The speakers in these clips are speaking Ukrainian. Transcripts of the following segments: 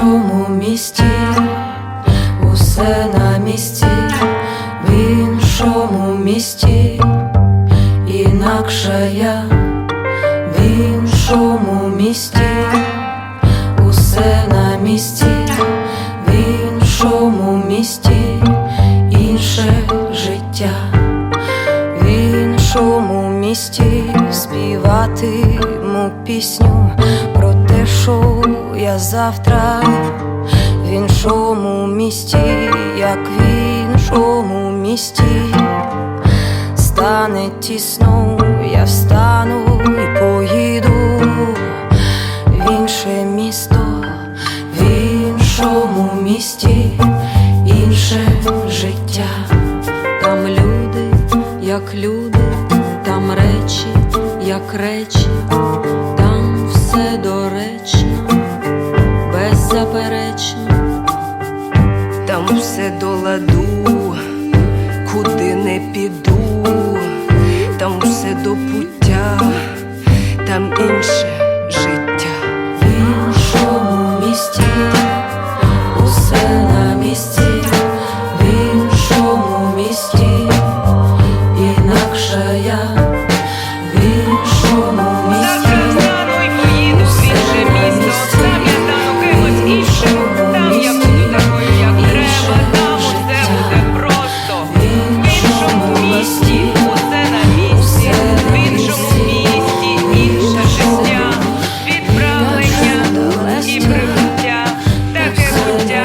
місті, усе на місці, в іншому місті, інакша я, в іншому місті, усе на місці, в іншому місті, інше життя, в іншому місті. Співатиму пісню про те, що завтра в іншому місті, як в іншому місті, стане тісно, я встану і поїду в інше місто, в іншому місті, інше життя. Там люди, як люди, там речі, як речі, там все доречно, беззаперечно. Там все до ладу, куди не піду, там все до інше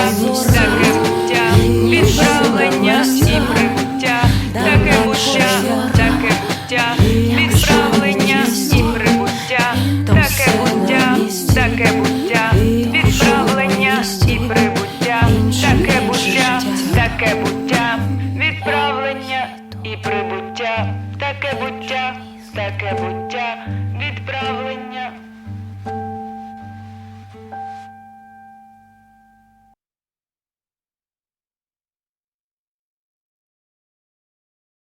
таке буття, відправлення і прибуття, таке буття, таке буття, відправлення і прибуття, таке буття, таке буття, відправлення і прибуття, таке буття, таке буття, відправлення і прибуття, таке буття, таке буття.